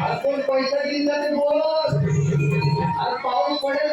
आपण पैसा किल्ला ते बोल. आज पाऊस पडेल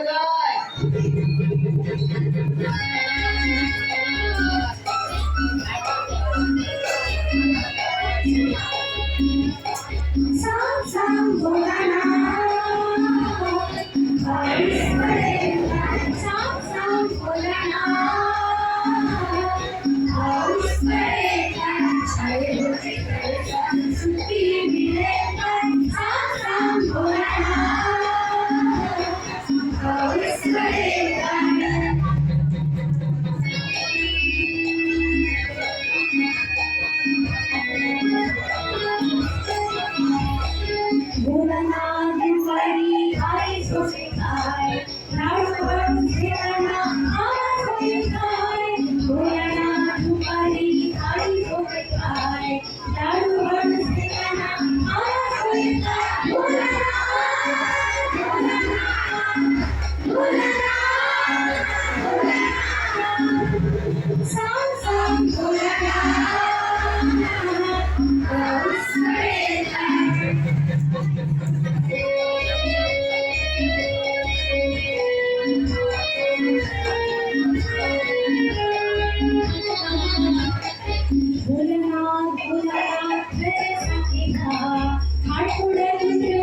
देखा। हर उड़न